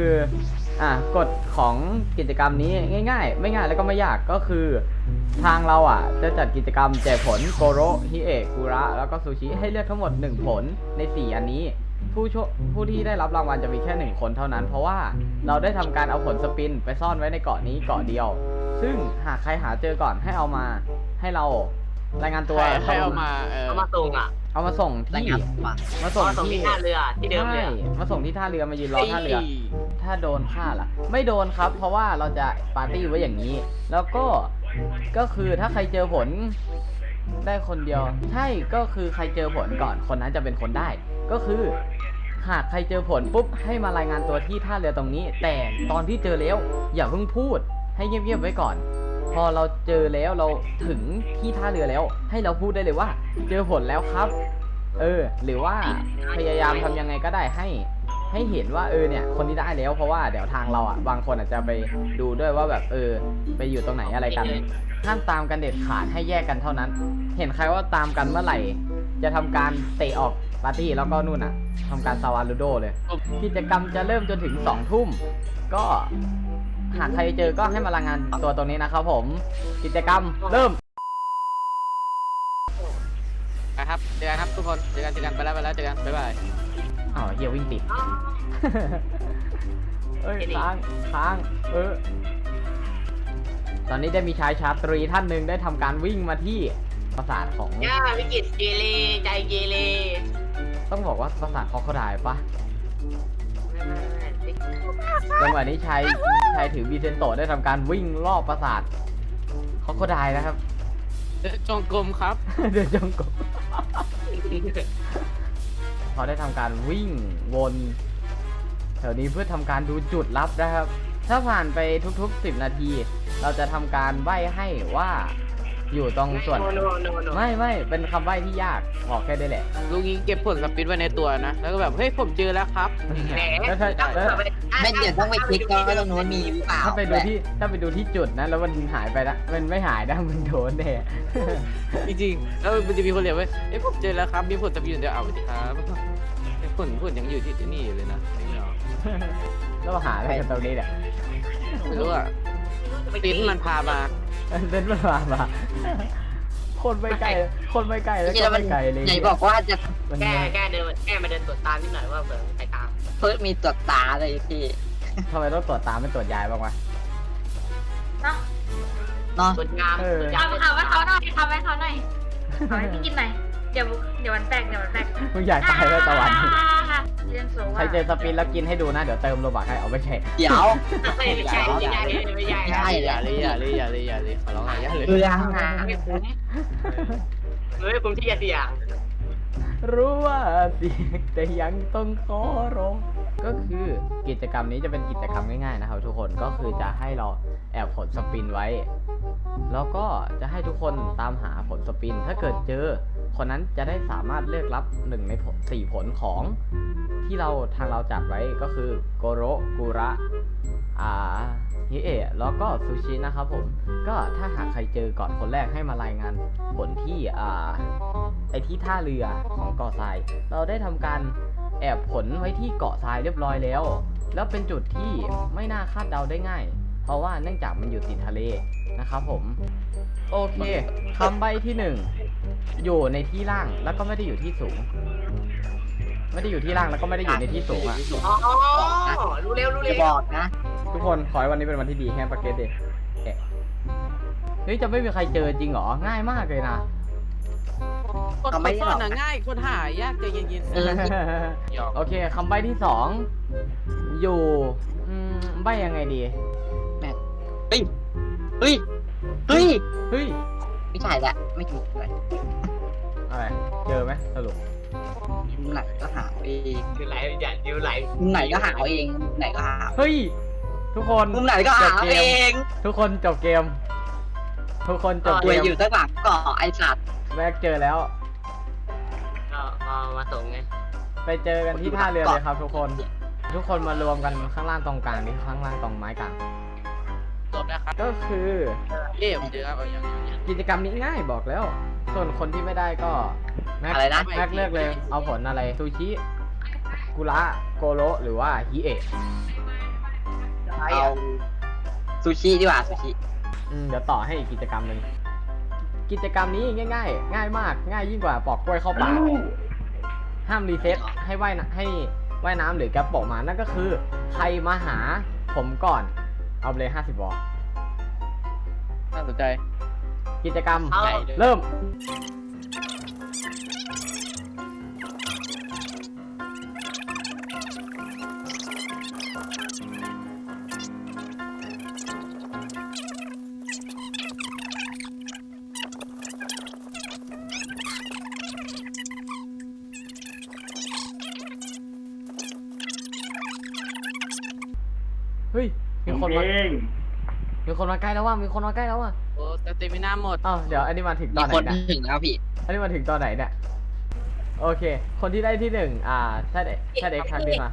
คืออะกฎของกิจกรรมนี้ง่ายๆ ไม่ง่ายแล้วก็ไม่ยากก็คือ ทางเราอะ จะจัดกิจกรรมแจกผลโกโรฮิเอะกุระ แล้วก็ซูชิให้เลือกทั้งหมด 1 ผลใน 4 อันนี้ ผู้โชผู้ที่ได้รับรางวัลจะมีแค่ 1 คนเท่านั้น เพราะว่าเราได้ทำการเอาผลสปินไปซ่อนไว้ในเกาะนี้เกาะเดียว ซึ่งหากใครหาเจอก่อนให้เอามาให้เรารายงานตัวใครใครเอามาเออเอามาส่งอะเอามาส่งรายที่งานมามาส่ส่งงส่งที่ที่ท่าเรือที่เดิมเลยใช่อะมาส่งที่ท่าเรือมายืนรอท่าเรือ ถ้าโดนฆ่าล่ะ ไม่โดนครับ เพราะว่าเราจะปาร์ตี้ไว้อย่างนี้ แล้วก็ก็คือถ้าใครเจอผลได้คนเดียว ใช่ก็คือใครเจอผลก่อนคนนั้นจะเป็นคนได้ ก็คือ หากใครเจอผลปุ๊บให้มารายงานตัวที่ท่าเรือตรงนี้ แต่ตอนที่เจอแล้วอย่าเพิ่งพูด ให้เงียบๆไว้ก่อน พอเราเจอแล้วเราถึงที่ท่าเรือแล้ว ให้เราพูดได้เลยว่า เจอผลแล้วครับ เออ หรือว่าพยายามทำยังไงก็ได้ให้ ให้เห็นว่าเออเนี่ยคนที่ได้แล้วเพราะว่าเดี๋ยวทางเราอะบางคนอาจจะไปดูด้วยว่าแบบเออ ไปอยู่ตรงไหนอะไรกันห้ามตามกันเด็ดขาดให้แยกกันเท่านั้น เห็นใครว่าตามกันเมื่อไหร่ จะทำการเตะออกปาร์ตี้แล้วก็นู่นอะทำการซาวาลูโดเลยกิจกรรมจะเริ่มจนถึงสองทุ่มก็หากใครเจอก็ให้มารายงานตัวตรงนี้นะครับผมกิจกรรมเริ่มนะครับเจอกันครับทุกคนเจอกันเจอกันไปแล้วไปแล้วเจอกันบ๊ายบาย อ้าวเฮียวิ่งติด เอ้ยค้างค้างเออ ตอนนี้ได้มีชายชาตรีท่านหนึ่งได้ทำการวิ่งมาที่ปราสาทของ ย่าวิกฤตเกเรใจเกเรต้องบอกว่าปราสาทคอคดายปะไม่ไม่ไม่จังหวะนี้ชายชายถือบีเซนโตได้ทำการวิ่งรอบปราสาทคอคดายนะครับเออจงกรมครับ เดินจงกรม เขาได้ทำการวิ่งวนแถวนี้เพื่อทำการดูจุดลับนะครับ ถ้าผ่านไปทุกๆ 10 นาที เราจะทำการใบ้ให้ว่า อยู่ตรงส่วนโนโนโนโนไม่ไม่เป็นคำใบ้ที่ยากบอกแค่ได้แหละ ลุงยิงเก็บผลสปินไว้ในตัวนะ แล้วก็แบบ เฮ้ย ผมเจอแล้วครับ แหมแล้วถ้าต้องแล้วเข้าไปไม่เดี๋ยวต้องไปเช็คก่อนว่าตรงนู้นมีหรือเปล่าถ้าไปดูที่ถ้าไปดูที่จุดนะ แล้วมันหายไปนะมันไม่หายนะมันโดนแน่ จริงๆ แล้วมันจะมีคนเรียกว่าเอ้ยผมเจอแล้วครับ มีผลสปินอยู่เดียวเอาไปสิครับเอ้ยผลผลยังอยู่ที่ที่นี่อยู่เลยนะไม่เอาแล้วมาหาอะไรกันตรงนี้เนี่ยไม่รู้อะปินมันพามา เดินมามามาคนไม่ไกลคนไม่ไกลแล้วที่ก็แล้วมัไม่นไกลเลยไหนบอกว่าจะมันแก้ไม่แก้เดินแก้มาเดินตรวจตามนิดหน่อยว่าเผื่อใครตามเพิ่มมีตรวจตาเลยพี่ทำไมต้องตรวจตามไม่ตรวจยายบ้างวะเนาะเนาะตรวจงามเออตรวจงามทำทำให้เขาหน่อยทำให้เขาหน่อยทำให้พี่กินหน่อย เดี๋ยวเดี๋ยวมันแตกเดี๋ยวมันแตกมึงอยากตายแล้วตะวันเรียนสูงใครเจอสปินแล้วกินให้ดูนะ เดี๋ยวเติมโลบักให้เอาไม่ใช่เดี๋ยวไม่ไม่ใช่ไม่ใช่ไม่ใช่ใช่อย่าเลยอย่าเลยอย่าเลยอย่าเลยขอร้องอย่าเลย เรือนะไม่คุ้มเฮ้ยคุ้มที่จะเสี่ยง รู้ว่าเสิแต่ยังต้องขอร้อง ก็คือกิจกรรมนี้จะเป็นกิจกรรมง่ายๆนะครับ ทุกคนก็คือจะให้เราแอบผลสปินไว้ แล้วก็จะให้ทุกคนตามหาผลสปิน ถ้าเกิดเจอ คนนั้นจะได้สามารถเลือกรับหนึ่งในผลสี่ผลของ ที่เราทางเราจัดไว้ก็คือโกโรกุระอ่า ฮิเอะแล้วก็ซูชินะครับผมก็ถ้าหากใครเจอก่อนคนแรกให้มารายงานผลที่อ่าไอที่ท่าเรือของเกาะทราย เราได้ทำการแอบผลไว้ที่เกาะทรายเรียบร้อยแล้ว แล้วเป็นจุดที่ไม่น่าคาดเดาได้ง่าย เพราะว่าเนื่องจากมันอยู่ติดทะเลนะครับผม โอเคคำใบ้ที่หนึ่งอยู่ในที่ล่างแล้วก็ไม่ได้อยู่ที่สูง ไม่ได้อยู่ที่ล่างแล้วก็ไม่ได้อยู่ในที่สูงอะอ๋อรู้เร็วรู้จะเร็วบอกนะ ทุกคนขอให้วันนี้เป็นวันที่ดีแฮปปาเกตเดย์เฮ้ยจะไม่มีใครเจอจริงเหรอ ง่ายมากเลยนะ คนคนซ่อนน่ะง่ายคนหายากใจเย็นๆเออหยอกโอเคคำใบ้ที่สองอยู่อืมใบ้ยังไงดี เฮ้ย เฮ้ย เฮ้ย เฮ้ย ไม่ใช่ละ ไม่ถูกเลยอะไร เจอไหมสรุป มุมไหนก็หาเองคือไหลอย่าเดี๋ยวไหลมุมไหนก็หาเองมุมไหนก็หาเฮ้ย ทุกคนมุมไหนก็หาเองทุกคนจบเกม ทุกคนจบตัเกวมอยู่ตั้งหลังเกาะไอสัตว์แม็กเจอแล้ว ก็เอามาส่งไงไปเจอกันที่ท่าเรือเลยครับทุกคน ทุกคนมารวมกันข้างล่างตรงกลางนี่ข้างล่างตรงไม้กลาง จบนะครับก็คือเอ๊ะผมเจอครับเอาอย่างอย่างกิจกรรมนี้ง่ายบอกแล้ว ส่วนคนที่ไม่ได้ก็แม็กอะไรนะแม็กเลือกเลย เอาผลอะไรซูชิกุระโกโรหรือว่าฮิเอะ ซูชิดีกว่าซูชิ อืมเดี๋ยวต่อให้อีกกิจกรรมหนึ่งกิจกรรมนี้ง่าย ๆ ง่ายมาก ง่ายยิ่งกว่าปอกกล้วยเข้าปากห้ามรีเซ็ตให้ว่ายน้ำให้ว่ายน้ำหรือแกปโปะมานั่นก็คือ ใครมาหาผมก่อน เอาไปเลยห้าสิบวอลน่าสนใจ กิจกรรม เอา เริ่ม เฮ้ย มีคนมามีคนมาใกล้แล้วว่ะมีคนมาใกล้แล้วว่ะโอ้สเตมิน่าหมด อ้าวเดี๋ยวอันนี้มาถึงตมีอนไหนคนเนี่ยถึงแล้วพี่ อันนี้มาถึงตอนไหนเนี่ย โอเค คนที่ได้ที่หนึ่งอ่าถ้าเด็กถ้าเด็กทักดีมา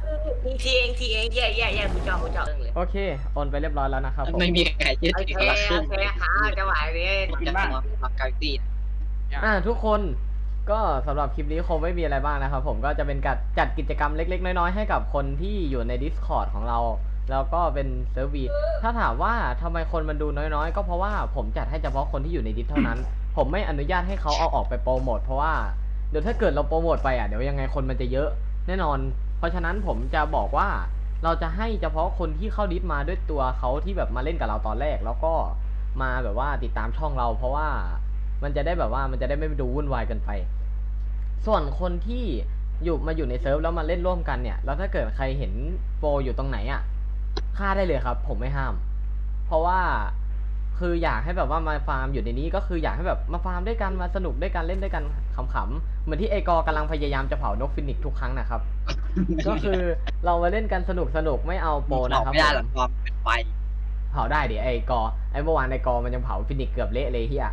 ทีเองทีเองแย่แย่แย่กูจอกูจอเรื่องเลยโอเค โอนไปเรียบร้อยแล้วนะครับผม ไม่มีใครยืดโอถึงเคละครึ่โองเคค่ะจะไหวเลยผมจะทำรับกาลิตี้ อ่าทุกคนก็สำหรับคลิปนี้คงไม่มีอะไรบ้างนะครับผมก็จะเป็นการจัดกิจกรรมเล็ก ๆ น้อย ๆ ให้กับคนที่อยู่ใน Discord ของเรา แล้วก็เป็นเซิร์ฟวีถ้าถามว่าทำไมคนมันดูน้อยๆ ก็เพราะว่าผมจัดให้เฉพาะคนที่อยู่ในดิสเท่านั้น ผมไม่อนุญาตให้เขาเอาออกไปโปรโมทเพราะว่าเดี๋ยวถ้าเกิดเราโปรโมทไปอะเดี๋ยวยังไงคนมันจะเยอะแน่นอน เพราะฉะนั้นผมจะบอกว่าเราจะให้เฉพาะคนที่เข้าดิสมาด้วยตัวเขาที่แบบมาเล่นกับเราตอนแรก แล้วก็มาแบบว่าติดตามช่องเรา เพราะว่ามันจะได้แบบว่ามันจะได้ไม่ดูวุ่นวายกันไป ส่วนคนที่อยู่มาอยู่ในเซิร์ฟแล้วมาเล่นร่วมกันเนี่ยแล้วถ้าเกิดใครเห็นโปรอยู่ตรงไหนอะ่ะ ฆ่าได้เลยครับ ผมไม่ห้าม เพราะว่าคืออยากให้แบบว่ามาฟาร์มอยู่ในนี้ก็คืออยากให้แบบมาฟาร์มด้วยกันมาสนุกด้วยกันเล่นด้วยกันขำๆเหมือนที่เอกอกำลังพยายามจะเผานกฟินิกซ์ทุกครั้งนะครับ ก็คือเรามาเล่นกันสนุกสนุกๆไม่เอาโปรนะครับไม่ได้หรผอกมความเป็นไฟเผาได้ดิไอกอไอเมื่อวานไอกอมันยังเผาฟินิกซ์เกือบเละเลยเฮีย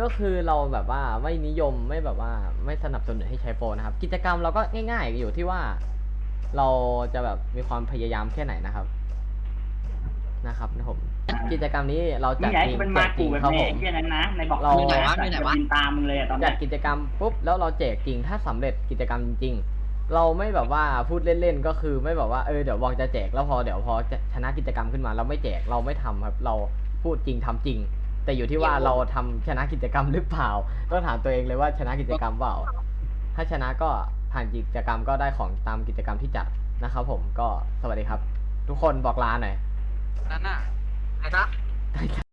ก็คือเราแบบว่าไม่นิยมไม่แบบว่าไม่สนับสนุนให้ใช้โปรนะครับ กิจกรรมเราก็ง่าย ๆ อยู่ที่ว่า เราจะแบบมีความพยายามแค่ไหนนะครับ นะครับนะผมกิจกรรมนี้เรามึจังดอยากจให้ริงกูเป็นแจมากจริกูงแบบครับผนี้มแค่นั้นนะในบอกเรากูนะจะบินตามมึงเลยอะตอนจัเนี้ดยกิจกรรมปุ๊บแล้วเราแจกจริงถ้าสำเร็จกิจกรรมจริงเราไม่แบบว่าพูดเล่นๆก็คือไม่แบบว่าเออเดี๋ยวบอกจะแจกแล้วพอเดี๋ยวพอจะชนะกิจกรรมขึ้นมา เราไม่แจกเราไม่ทำครับ เราพูดจริงทำจริง แต่อยู่ที่ว่าเราทำชนะกิจกรรมหรือเปล่าต้องถามตัวเองเลยว่าชนะกิจกรรมเปล่า ถ้าชนะก็ผ่านกิจกรรมก็ได้ของตามกิจกรรมที่จัดนะครับผมก็สวัสดีครับ ทุกคนบอกลาหน่อย นั่นน่ะนะครับ